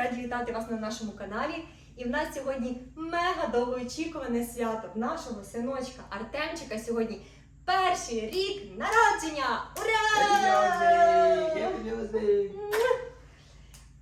раді вітати вас на нашому каналі. І в нас сьогодні мега довгоочікуване свято в нашого синочка Артемчика. Сьогодні перший рік народження! Ура!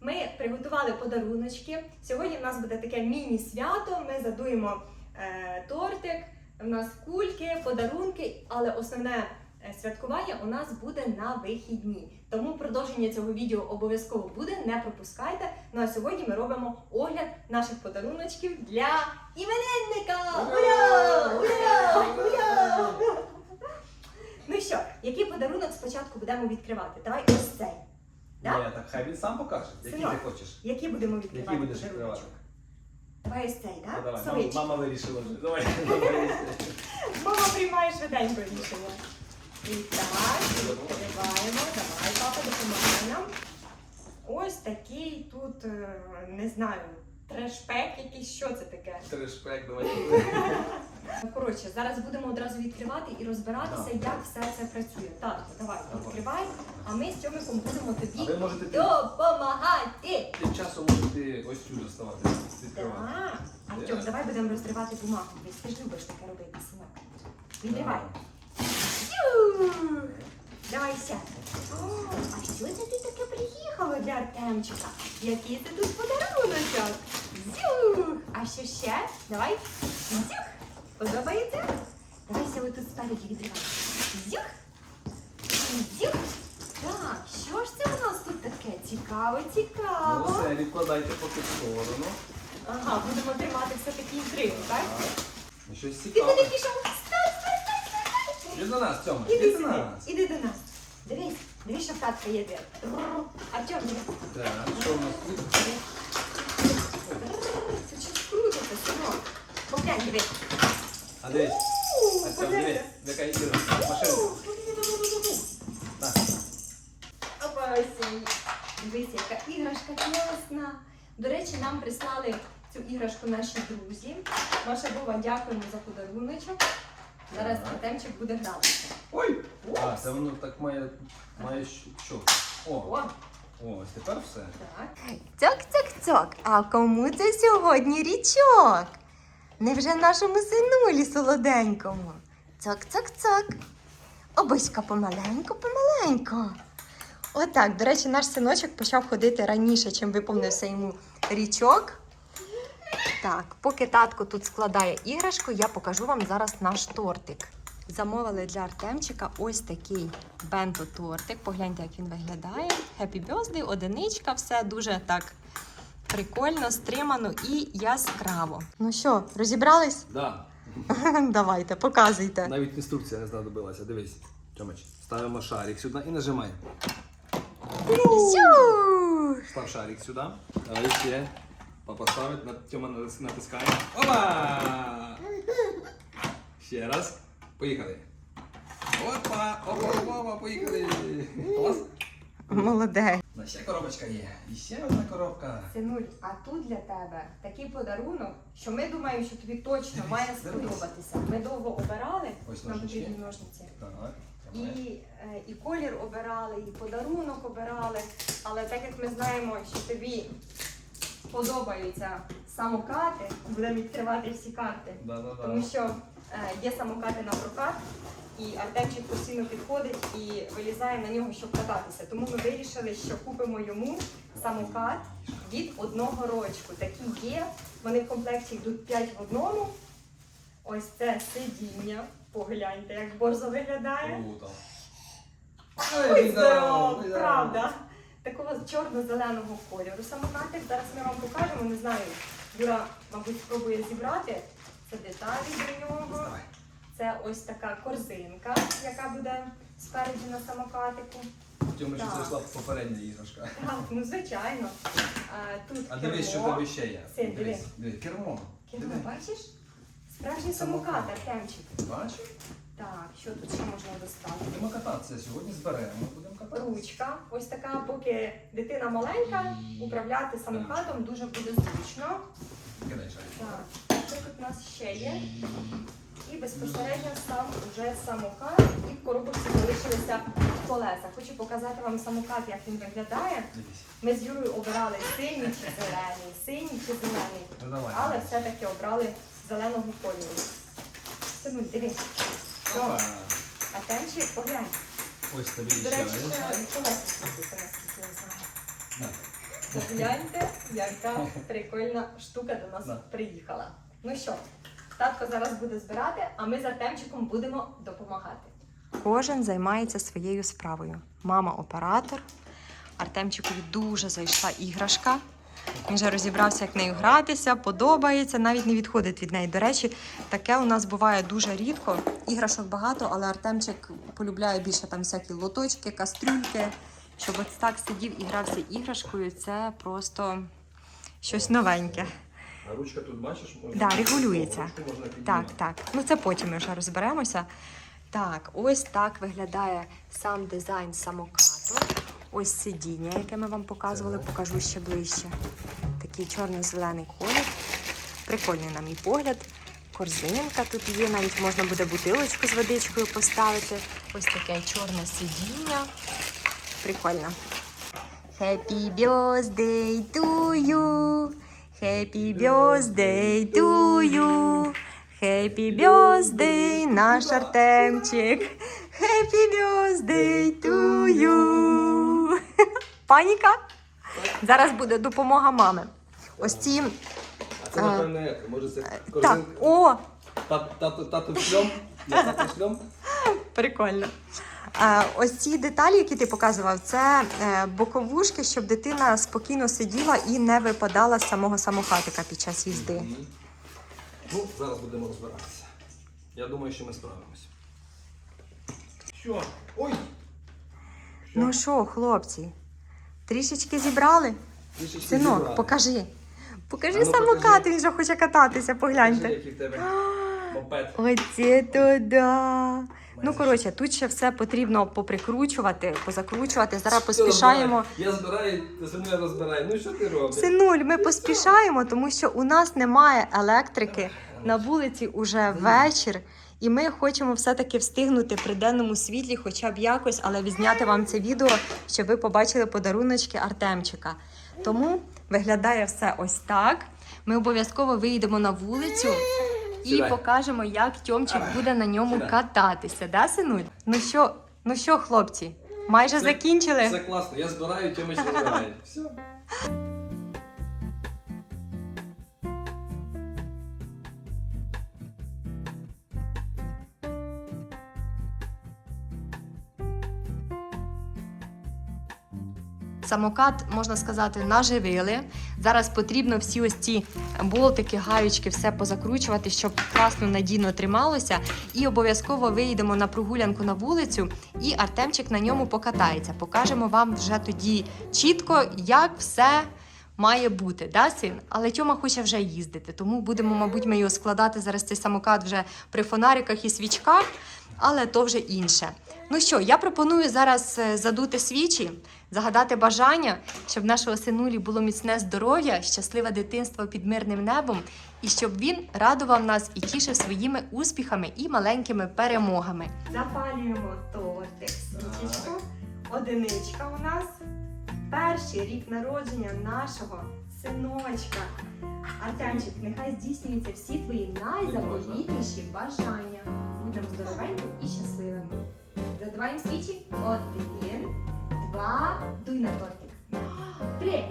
Ми приготували подаруночки. Сьогодні в нас буде таке міні-свято. Ми задуємо е, тортик, в нас кульки, подарунки, але основне святкування у нас буде на вихідні. Тому продовження цього відео обов'язково буде, не пропускайте. Ну а сьогодні ми робимо огляд наших подаруночків для іменинника! Ура! Ура! Ура! Ну що, який подарунок спочатку будемо відкривати? Давай ось цей. Да? Ні, так хай він сам покаже, який Синок. ти хочеш. Який будемо відкривати? Який будеш подаруночок? відкривати? Давай ось цей, Ну, так? давай, мама, мама вирішила вже. Давай. Мама приймає швиденько рішення. І так, відкриваємо. Давай, папа, допомагай нам. Ось такий тут, е, не знаю, трешпек якийсь, що це таке? Трешпек, давай. Коротше, зараз будемо одразу відкривати і розбиратися, як все це працює. Так, давай, Давай. відкривай, а ми з Тьомиком будемо А тобі ви можете допомагати. тим часом можете ось цю доставати, відкривати. Так. Артем, давай будемо розривати бумагу. Ти ж любиш таке робити, синок. Відривай. Давай. О, а що це ти таке приїхало для Артемчика? Який це тут подаруночок? Зюх! А що ще? Давай. Зюх! Подобається? Давайся отут спереді відривай. Зюх! Зюх! Так, що ж це у нас тут таке? Цікаво, Ну цікаво. все, відкладайте поки в сторону. Ага, будемо тримати все-таки інтригу, так? Ну, Щось Ти цікаве. пішов? Іди до нас, Тьома, Іди до нас. іди до нас. Дивись, дивись, що в татка є двір. Артем, дивись. Так, що в нас тут? Це щось круто, це синок. Поглянь, дивись. А дивись, У, а це дивись, яка Іра, машинка. На. Опа, ось. Дивись, яка іграшка класна. До речі, нам прислали цю іграшку наші друзі. Маша Бова, дякуємо за подаруночок. Зараз. Артемчик буде гратися. Ой! А, це воно так має, має що? О, О, о, ось тепер все. Так. Цьок-цьок-цьок. А кому це сьогодні річок? Невже нашому синулі солоденькому? Цок-цок-цок. Обиська помаленьку, помаленьку. Отак. До речі, наш синочок почав ходити раніше, чим виповнився йому річок. Так, поки татко тут складає іграшку, я покажу вам зараз наш тортик. Замовили для Артемчика ось такий бенто-тортик. Погляньте, як він виглядає. Happy birthday, одиничка, все дуже так прикольно, стримано і яскраво. Ну що, розібрались? Да. Давайте, показуйте. Навіть інструкція не знадобилася. Дивись, Тьомич, ставимо шарик сюди і нажимаємо. Став шарик сюди. Давай ще. Папа ставить, на- Тьома натис- натискає. Опа! Ще раз. Поїхали. Опа! Опа, опа, опа, поїхали. Клас. Молодець. На ще коробочка є. І ще одна коробка. Синуль, а тут для тебе такий подарунок, що ми думаємо, що тобі точно має сподобатися. Ми довго обирали, Ось нам ножнички. потрібні ножниці. Так. І, тримай. е, і колір обирали, і подарунок обирали. Але так як ми знаємо, що тобі подобаються самокати, будемо відкривати всі карти. Да-да-да. Тому що е, є самокати на прокат, і Артемчик постійно підходить і вилізає на нього, щоб кататися. Тому ми вирішили, що купимо йому самокат від одного рочку. Такі є. Вони в комплекті йдуть 5 в одному. Ось це сидіння. Погляньте, як борзо виглядає. Круто. Ой, здорово, правда. Такого чорно-зеленого кольору самокатик. Зараз ми вам покажемо. Не знаю, Юра, мабуть, спробує зібрати. Це деталі до нього. Це ось така корзинка, яка буде спереді на самокатику. Тьомич, Так. це йшла попередня іграшка. Так, ну звичайно. А, тут А дивись, що кермо. тебе ще є. Син, Дивись, диви. дивись, кермо. Кермо, Диви. бачиш? Справжній самокат, Артемчик. Бачиш? Так, що тут ще можна достати? Будемо кататися. Сьогодні зберемо, будемо кататися. Ручка. Ось така, поки дитина маленька, управляти самокатом дуже буде зручно. Кидай шарик. Так, що тут у нас ще є? І безпосередньо сам вже самокат і в коробочці залишилися колеса. Хочу показати вам самокат, як він виглядає. Ми з Юрою обирали синій чи зелений, синій чи зелений, Ну але все-таки обрали зеленого кольору. Синуй, Опа. А темчик, поглянь. Ось тобі До речі, ще знаю. На. Погляньте, яка прикольна штука до нас Да. приїхала. Ну що, татко зараз буде збирати, а ми за темчиком будемо допомагати. Кожен займається своєю справою. Мама оператор. Артемчикові дуже зайшла іграшка. Він вже розібрався, як нею гратися, подобається, навіть не відходить від неї. До речі, таке у нас буває дуже рідко. Іграшок багато, але Артемчик полюбляє більше там всякі лоточки, кастрюльки. Щоб от так сидів і грався іграшкою, це просто щось новеньке. А ручка тут бачиш? Можна... Да, регулюється. Ручку можна Так, так. Ну це потім ми вже розберемося. Так, ось так виглядає сам дизайн самокату. Ось сидіння, яке ми вам показували, покажу ще ближче. Такий чорно-зелений колір. Прикольний, на мій погляд. Корзинка тут є, навіть можна буде бутилочку з водичкою поставити. Ось таке чорне сидіння. Прикольно. Happy birthday to you. Happy birthday to you. Happy birthday, наш Артемчик. Happy birthday to you. Паніка? Зараз буде допомога мами. Ось ці. А це, напевно, як? Може це Так, корзинка? о, Тат- Тату тату шльом? Не тату шльом? Прикольно. А, ось ці деталі, які ти показував, це е, боковушки, щоб дитина спокійно сиділа і не випадала з самого самокатика під час їзди. Мгм. Ну, зараз будемо розбиратися. Я думаю, що ми справимось. Що? Ой! Що? Ну що, хлопці, трішечки зібрали? Трішечки Синок, зібрали. покажи. Покажи А ну, самокат, покажи. він же хоче кататися, Покажи, погляньте. який в тебе мопед. Оце то да. Ну, коротше, тут ще все потрібно поприкручувати, позакручувати. Зараз Що поспішаємо. Я збираю, ти синуя розбирай. Ну що ти робиш? Синуль, ми поспішаємо, тому що у нас немає електрики. На вулиці уже вечір, і ми хочемо все-таки встигнути при денному світлі, хоча б якось, але відзняти вам це відео, щоб ви побачили подаруночки Артемчика. Тому виглядає все ось так. Ми обов'язково вийдемо на вулицю і Сідай. покажемо, як Тьомчик буде на ньому Сідай. кататися. Да, синуль? Ну що, ну що, хлопці, майже закінчили. Все класно, я збираю, Тьомич розбирає. Все. Самокат, можна сказати, наживили. Зараз потрібно всі ось ці болтики, гаючки, все позакручувати, щоб класно надійно трималося. І обов'язково вийдемо на прогулянку на вулицю, і Артемчик на ньому покатається. Покажемо вам вже тоді чітко, як все. Має бути, да, син? Але Тьома хоче вже їздити, тому будемо, мабуть, ми його складати зараз цей самокат вже при фонариках і свічках, але то вже інше. Ну що, я пропоную зараз е, задути свічі, загадати бажання, щоб нашого синулі було міцне здоров'я, щасливе дитинство під мирним небом, і щоб він радував нас і тішив своїми успіхами і маленькими перемогами. Запалюємо тортик, свічечку. Одиничка у нас. Перший рік народження нашого синочка. Артемчик, нехай здійснюються всі твої найзаповітніші бажання. Будемо здоровеньким і щасливими. Задуваємо свічі. Один, два, дуй на тортик. Три.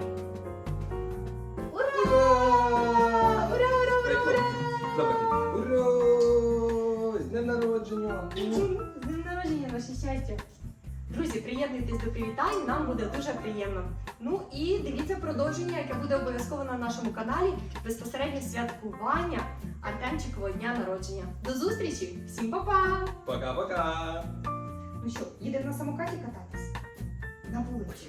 Ура! Ура, ура, ура, ура! Ура! З днем народження! З днем народження, ваше щастя! Друзі, приєднуйтесь до привітань, нам буде дуже приємно. Ну і дивіться продовження, яке буде обов'язково на нашому каналі безпосередньо святкування Артемчикового дня народження. До зустрічі! Всім па-па! Пока-пока! Ну що, їдемо на самокаті кататись? На вулиці.